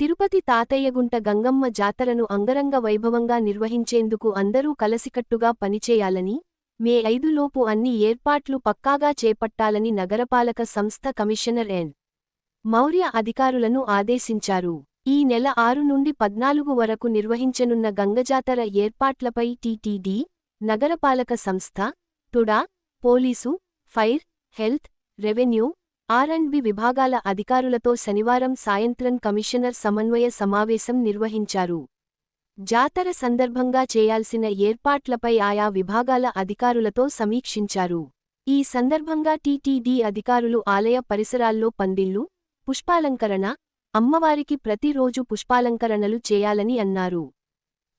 తిరుపతి తాతయ్యగుంట గంగమ్మ జాతరను అంగరంగ వైభవంగా నిర్వహించేందుకు అందరూ కలసికట్టుగా పనిచేయాలని మే ఐదులోపు అన్ని ఏర్పాట్లు పక్కాగా చేపట్టాలని నగరపాలక సంస్థ కమిషనర్ ఎన్. మౌర్య అధికారులను ఆదేశించారు. ఈ నెల ఆరు నుండి పద్నాలుగు వరకు నిర్వహించనున్న గంగజాతర ఏర్పాట్లపై టీటీడీ నగరపాలక సంస్థ TUDA police fire health revenue R and B విభాగాల అధికారులతో శనివారం సాయంత్రం కమిషనర్ సమన్వయ సమావేశం నిర్వహించారు. జాతర సందర్భంగా చేయాల్సిన ఏర్పాట్లపై ఆయా విభాగాల అధికారులతో సమీక్షించారు. ఈ సందర్భంగా టీటీడీ అధికారులు ఆలయ పరిసరాల్లో పందిళ్ళు పుష్పాలంకరణ అమ్మవారికి ప్రతిరోజు పుష్పాలంకరణలు చేయాలని అన్నారు.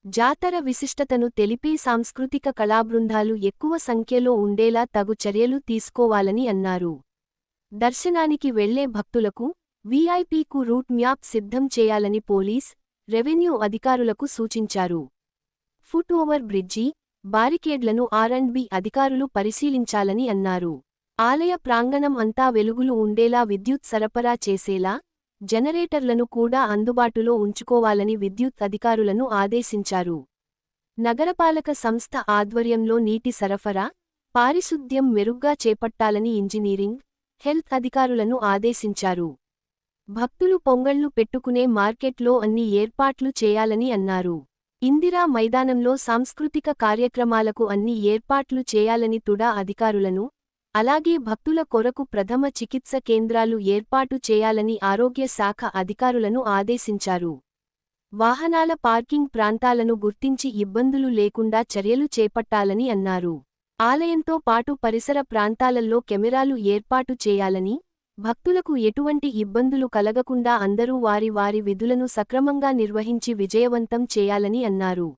జాతర విశిష్టతను తెలిపి సాంస్కృతిక కళాబృందాలు ఎక్కువ సంఖ్యలో ఉండేలా తగు చర్యలు తీసుకోవాలని అన్నారు. దర్శనానికి వెళ్ళే భక్తులకు వీఐపీకు రూట్ మ్యాప్ సిద్ధం చేయాలని పోలీస్ రెవెన్యూ అధికారులకు సూచించారు. ఫుట్ ఓవర్ బ్రిడ్జి బారికేడ్లను ఆర్ అండ్ బి అధికారులు పరిశీలించాలని అన్నారు. ఆలయ ప్రాంగణం అంతా వెలుగులు ఉండేలా విద్యుత్ సరఫరా చేసేలా జనరేటర్లను కూడా అందుబాటులో ఉంచుకోవాలని విద్యుత్ అధికారులను ఆదేశించారు. నగరపాలక సంస్థ ఆధ్వర్యంలో నీటి సరఫరా పారిశుద్ధ్యం మెరుగ్గా చేపట్టాలని ఇంజనీరింగ్ హెల్త్ అధికారులను ఆదేశించారు. భక్తులు పొంగళ్ళు పెట్టుకునే మార్కెట్లో అన్ని ఏర్పాట్లు చేయాలని అన్నారు. ఇందిరా మైదానంలో సాంస్కృతిక కార్యక్రమాలకు అన్ని ఏర్పాట్లు చేయాలని తుడా అధికారులను అలాగే భక్తుల కొరకు ప్రథమ చికిత్స కేంద్రాలు ఏర్పాటు చేయాలని ఆరోగ్య శాఖ అధికారులను ఆదేశించారు. వాహనాల పార్కింగ్ ప్రాంతాలను గుర్తించి ఇబ్బందులు లేకుండా చర్యలు చేపట్టాలని అన్నారు. ఆలయంతో పాటు పరిసర ప్రాంతాలలో కెమెరాలు ఏర్పాటు చేయాలని భక్తులకు ఎటువంటి ఇబ్బందులు కలగకుండా అందరూ వారి వారి విధులను సక్రమంగా నిర్వహించి విజయవంతం చేయాలని అన్నారు.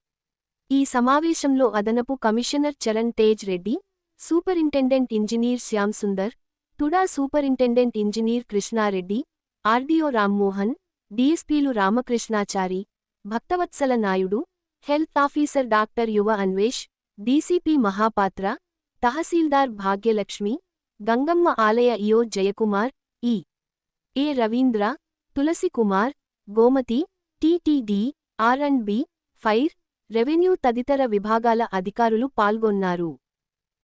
ఈ సమావేశంలో అదనపు commissioner Charan Tej Reddy superintendent engineer Shyamsundar TUDA superintendent engineer Krishnareddy RDO Rammohan డీఎస్పీలు Ramakrishnachari Bhaktavatsala Naidu health officer doctor Yuva Anvesh DCP Mahapatra tahsildar Bhagyalakshmi Gangamma ఆలయ EO Jayakumar E A. Ravindra Tulasi Kumar Gomathi TTD R. And B fire revenue తదితర విభాగాల అధికారులు పాల్గొన్నారు.